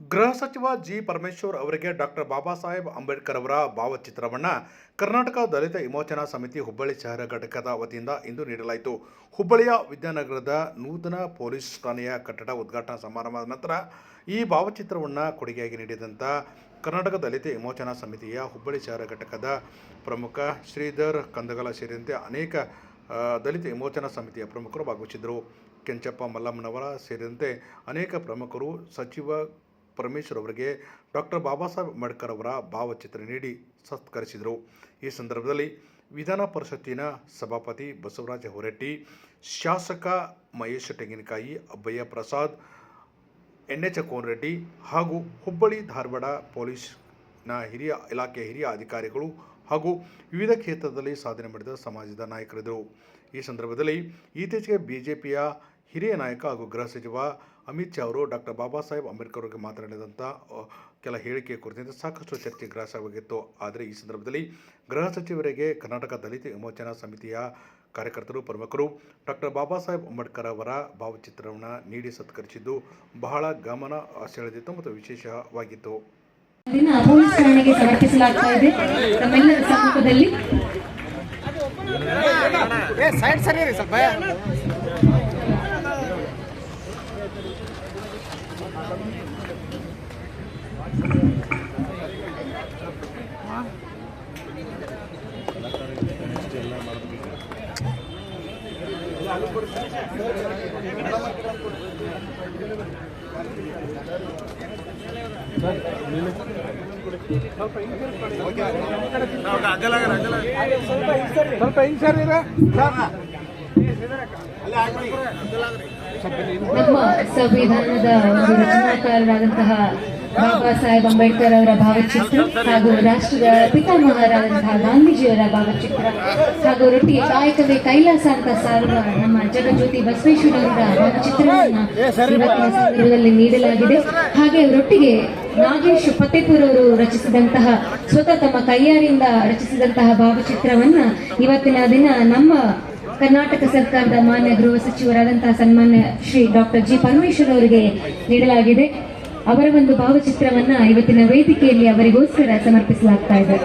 ಗೃಹ ಸಚಿವ ಜಿ ಪರಮೇಶ್ವರ್ ಅವರಿಗೆ ಡಾಕ್ಟರ್ ಬಾಬಾ ಸಾಹೇಬ್ ಅಂಬೇಡ್ಕರ್ ಅವರ ಭಾವಚಿತ್ರವನ್ನು ಕರ್ನಾಟಕ ದಲಿತ ವಿಮೋಚನಾ ಸಮಿತಿ ಹುಬ್ಬಳ್ಳಿ ಶಹರ ಘಟಕದ ವತಿಯಿಂದ ಇಂದು ನೀಡಲಾಯಿತು. ಹುಬ್ಬಳ್ಳಿಯ ವಿದ್ಯಾನಗರದ ನೂತನ ಪೊಲೀಸ್ ಠಾಣೆಯ ಕಟ್ಟಡ ಉದ್ಘಾಟನಾ ಸಮಾರಂಭದ ನಂತರ ಈ ಭಾವಚಿತ್ರವನ್ನು ಕೊಡುಗೆಯಾಗಿ ನೀಡಿದಂಥ ಕರ್ನಾಟಕ ದಲಿತ ವಿಮೋಚನಾ ಸಮಿತಿಯ ಹುಬ್ಬಳ್ಳಿ ಶಹರ ಘಟಕದ ಪ್ರಮುಖ ಶ್ರೀಧರ್ ಕಂದಗಲ ಸೇರಿದಂತೆ ಅನೇಕ ದಲಿತ ವಿಮೋಚನಾ ಸಮಿತಿಯ ಪ್ರಮುಖರು ಭಾಗವಹಿಸಿದ್ದರು. ಕೆಂಚಪ್ಪ ಮಲ್ಲಮ್ಮನವರ ಸೇರಿದಂತೆ ಅನೇಕ ಪ್ರಮುಖರು, ಸಚಿವ ಪರಮೇಶ್ವರ್ ಅವರಿಗೆ ಡಾಕ್ಟರ್ ಬಾಬಾ ಸಾಹೇಬ್ ಅಂಬೇಡ್ಕರ್ ಅವರ ಭಾವಚಿತ್ರ ನೀಡಿ ಸತ್ಕರಿಸಿದರು. ಈ ಸಂದರ್ಭದಲ್ಲಿ ವಿಧಾನ ಪರಿಷತ್ತಿನ ಸಭಾಪತಿ ಬಸವರಾಜ ಹೊರಟ್ಟಿ, ಶಾಸಕ ಮಹೇಶ್ ತೆಂಗಿನಕಾಯಿ, ಅಬ್ಬಯ್ಯ ಪ್ರಸಾದ್ ಎನ್ ಎಚ್ ಕೋನರೆಡ್ಡಿ ಹಾಗೂ ಹುಬ್ಬಳ್ಳಿ ಧಾರವಾಡ ಪೊಲೀಸ್ನ ಹಿರಿಯ ಇಲಾಖೆಯ ಹಿರಿಯ ಅಧಿಕಾರಿಗಳು ಹಾಗೂ ವಿವಿಧ ಕ್ಷೇತ್ರದಲ್ಲಿ ಸಾಧನೆ ಮಾಡಿದ ಸಮಾಜದ ನಾಯಕರಿದ್ದರು. ಈ ಸಂದರ್ಭದಲ್ಲಿ ಇತ್ತೀಚೆಗೆ ಬಿಜೆಪಿಯ ಹಿರಿಯ ನಾಯಕ ಹಾಗೂ ಗೃಹ ಸಚಿವ ಅಮಿತ್ ಶಾ ಅವರು ಡಾಕ್ಟರ್ ಬಾಬಾ ಸಾಹೇಬ್ ಅಂಬೇಡ್ಕರ್ ಅವರಿಗೆ ಮಾತನಾಡಿದಂಥ ಕೆಲ ಹೇಳಿಕೆ ಕುರಿತಂತೆ ಸಾಕಷ್ಟು ಚರ್ಚೆ ಗ್ರಾಸವಾಗಿತ್ತು ಆದರೆ ಈ ಸಂದರ್ಭದಲ್ಲಿ ಗೃಹ ಸಚಿವರಿಗೆ ಕರ್ನಾಟಕ ದಲಿತ ವಿಮೋಚನಾ ಸಮಿತಿಯ ಕಾರ್ಯಕರ್ತರು ಪ್ರಮುಖರು ಡಾಕ್ಟರ್ ಬಾಬಾ ಸಾಹೇಬ್ ಅಂಬೇಡ್ಕರ್ ಅವರ ಭಾವಚಿತ್ರವನ್ನು ನೀಡಿ ಸತ್ಕರಿಸಿದ್ದು ಬಹಳ ಗಮನ ಸೆಳೆದಿತ್ತು ಮತ್ತು ವಿಶೇಷವಾಗಿತ್ತು. ದಿನ ಪೊಲೀಸ್ ಠಾಣೆಗೆ ಸಮರ್ಪಿಸಲಾಗ್ತಾ ಇದೆ. ನಮ್ಮೆಲ್ಲರ ಸಮ್ಮುಖದಲ್ಲಿ. ಸ್ವಲ್ಪ ಸ್ವಲ್ಪ ಹಿಂಗ್ ಸರಿ ನಮ್ಮ ಸಂವಿಧಾನದ ಒಂದು ರಚನಾಕಾರರಾದಂತಹ ಬಾಬಾ ಸಾಹೇಬ್ ಅಂಬೇಡ್ಕರ್ ಅವರ ಭಾವಚಿತ್ರ ಹಾಗೂ ರಾಷ್ಟ್ರದ ಪಿತಾಮಹರಾದಂತಹ ಗಾಂಧೀಜಿಯವರ ಭಾವಚಿತ್ರ ಹಾಗೂ ರೊಟ್ಟಿ ಕಾಯಕವೇ ಕೈಲಾಸ ಅಂತ ಸಾರುವ ನಮ್ಮ ಜಗಜ್ಯೋತಿ ಬಸವೇಶ್ವರವರ ಭಾವಚಿತ್ರವನ್ನು ಸಂದರ್ಭದಲ್ಲಿ ನೀಡಲಾಗಿದೆ. ಹಾಗೆ ರೊಟ್ಟಿಗೆ ನಾಗೇಶ್ ಫತೇಪುರ್ ಅವರು ರಚಿಸಿದಂತಹ ಸ್ವತಃ ತಮ್ಮ ಕೈಯಾರಿಂದ ರಚಿಸಿದಂತಹ ಭಾವಚಿತ್ರವನ್ನ ಇವತ್ತಿನ ದಿನ ನಮ್ಮ ಕರ್ನಾಟಕ ಸರ್ಕಾರದ ಮಾನ್ಯ ಗೃಹ ಸಚಿವರಾದಂತಹ ಸನ್ಮಾನ್ಯ ಶ್ರೀ ಡಾಕ್ಟರ್ ಜಿ ಪರಮೇಶ್ವರ್ ಅವರಿಗೆ ನೀಡಲಾಗಿದೆ. ಅವರ ಒಂದು ಭಾವಚಿತ್ರವನ್ನ ಇವತ್ತಿನ ವೇದಿಕೆಯಲ್ಲಿ ಅವರಿಗೋಸ್ಕರ ಸಮರ್ಪಿಸಲಾಗ್ತಾ ಇದೆ.